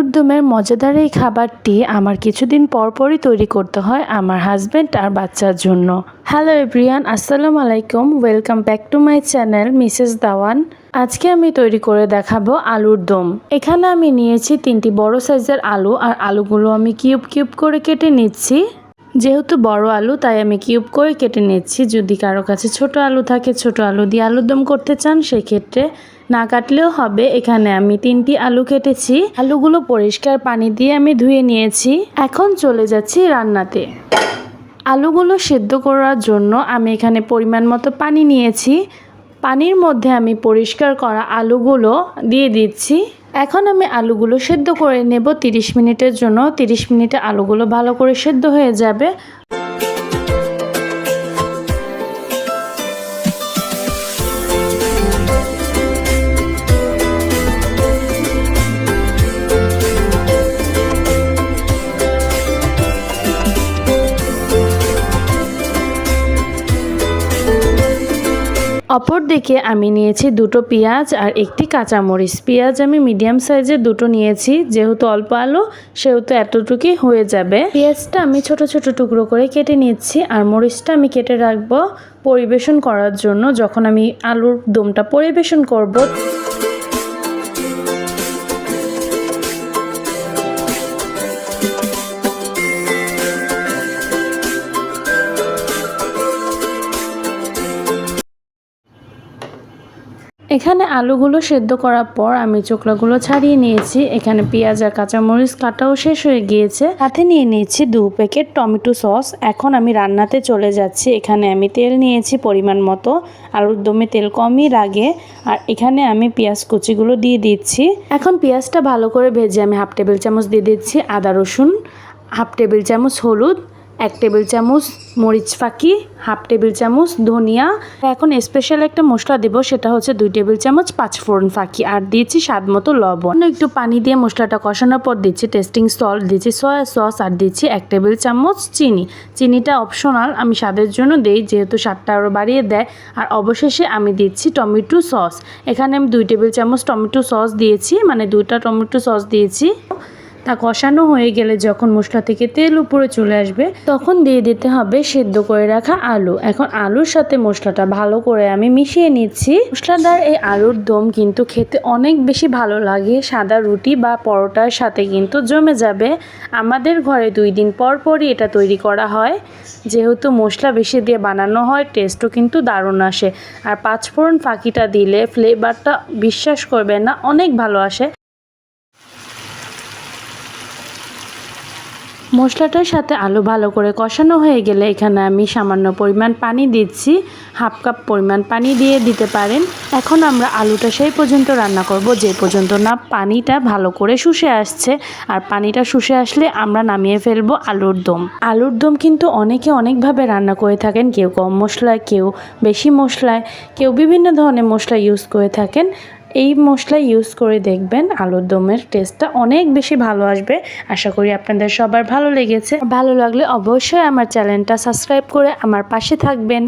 আলুর দমের মজাদার এই খাবারটি আমার কিছুদিন পর পরই তৈরি করতে হয় আমার হাজব্যান্ড আর বাচ্চার জন্য। হ্যালো এভরিয়ান, আসসালামু আলাইকুম। Welcome back to my channel Mrs Dawan. আজকে আমি তৈরি করে দেখাবো আলুর দম। এখানে আমি নিয়েছি তিনটি বড় সাইজের আলু আর আলুগুলো আমি কিউব কিউব করে কেটে নিচ্ছি। যেহেতু বড় আলু, তাই আমি কিউব করে কেটে নিচ্ছি যদি কারও কাছে ছোট আলু থাকে, ছোট আলু দিয়ে আলুর দম করতে চান, সেক্ষেত্রে না কাটলেও হবে। এখানে আমি তিনটি আলু কেটেছি। আলুগুলো পরিষ্কার পানি দিয়ে আমি ধুয়ে নিয়েছি। এখন চলে যাচ্ছি রান্নাতে। আলুগুলো সেদ্ধ করার জন্য আমি এখানে পরিমাণ মতো পানি নিয়েছি। পানির মধ্যে আমি পরিষ্কার করা আলুগুলো দিয়ে দিচ্ছি। এখন আমি আলুগুলো সেদ্ধ করে নেব 30 মিনিটের জন্য। 30 মিনিটে আলুগুলো ভালো করে সেদ্ধ হয়ে যাবে। অপরদিকে আমি নিয়েছি দুটো পেঁয়াজ আর একটি কাঁচামরিচ। পেঁয়াজ আমি মিডিয়াম সাইজে দুটো নিয়েছি, যেহেতু অল্প আলো, সেহেতু এতটুকুই হয়ে যাবে। পেঁয়াজটা আমি ছোট ছোট টুকরো করে কেটে নিচ্ছি আর মরিচটা আমি কেটে রাখব পরিবেশন করার জন্য। যখন আমি আলুর দমটা পরিবেশন করব এখানে আলুগুলো সেদ্ধ করার পর আমি চোকলাগুলো ছাড়িয়ে নিয়েছি। এখানে পেঁয়াজ আর কাঁচামরিচ কাটাও শেষ হয়ে গিয়েছে। সাথে নিয়ে নিয়েছি দু প্যাকেট টমেটো সস। এখন আমি রান্নাতে চলে যাচ্ছি। এখানে আমি তেল নিয়েছি পরিমাণ মতো। আলুর দমে তেল কমই লাগে। আর এখানে আমি পেঁয়াজ কুচিগুলো দিয়ে দিচ্ছি। এখন পেঁয়াজটা ভালো করে ভেজে আমি হাফ টেবিল চামচ দিয়ে দিচ্ছি আদা রসুন, হাফ টেবিল চামচ হলুদ এক টেবিল চামচ মরিচ ফাঁকি, হাফ টেবিল চামচ ধনিয়া। এখন স্পেশাল একটা মশলা দেব, সেটা হচ্ছে দুই টেবিল চামচ পাঁচফোড়ন ফাঁকি, আর দিয়েছি স্বাদ মতো লবণ। একটু পানি দিয়ে মশলাটা কষানোর পর দিচ্ছি টেস্টিং সল্ট দিচ্ছি সয়া সস আর দিচ্ছি এক টেবিল চামচ চিনি। চিনিটা অপশনাল আমি স্বাদের জন্য দেই, যেহেতু স্বাদটা আরও বাড়িয়ে দেয়। আর অবশেষে আমি দিচ্ছি টমেটো সস এখানে আমি দুই টেবিল চামচ টমেটো সস দিয়েছি মানে দুইটা টমেটো সস দিয়েছি। তা কষানো হয়ে গেলে যখন মশলা থেকে তেল উপরে চলে আসবে, তখন দিয়ে দিতে হবে সেদ্ধ করে রাখা আলু। এখন আলুর সাথে মশলাটা ভালো করে আমি মিশিয়ে নিচ্ছি। মশলাদার এই আলুর দম কিন্তু খেতে অনেক বেশি ভালো লাগে। সাদা রুটি বা পরোটার সাথে কিন্তু জমে যাবে। আমাদের ঘরে দুই দিন পর পরই এটা তৈরি করা হয়। যেহেতু মশলা বেশি দিয়ে বানানো হয় টেস্টও কিন্তু দারুণ আসে। আর পাঁচফোড়ন ফাঁকিটা দিলে ফ্লেভারটা বিশ্বাস করবে না, অনেক ভালো আসে। মশলাটার সাথে আলু ভালো করে কষানো হয়ে গেলে এখানে আমি সামান্য পরিমাণ পানি দিচ্ছি। হাফ কাপ পরিমাণ পানি দিয়ে দিতে পারেন। এখন আমরা আলুটা সেই পর্যন্ত রান্না করব যে পর্যন্ত না পানিটা ভালো করে শুষে আসছে। আর পানিটা শুষে আসলে আমরা নামিয়ে ফেলব আলুর দম। আলুর দম কিন্তু অনেকে অনেকভাবে রান্না করে থাকেন। কেউ কম মশলায়, কেউ বেশি মশলায়, কেউ বিভিন্ন ধরনের মশলা ইউজ করে থাকেন। এই মশলা ইউজ করে দেখবেন, আলুর দমের টেস্টটা অনেক বেশি ভালো আসবে। আশা করি আপনাদের সবার ভালো লেগেছে। ভালো লাগলে অবশ্যই আমার চ্যানেলটা সাবস্ক্রাইব করে আমার পাশে থাকবেন।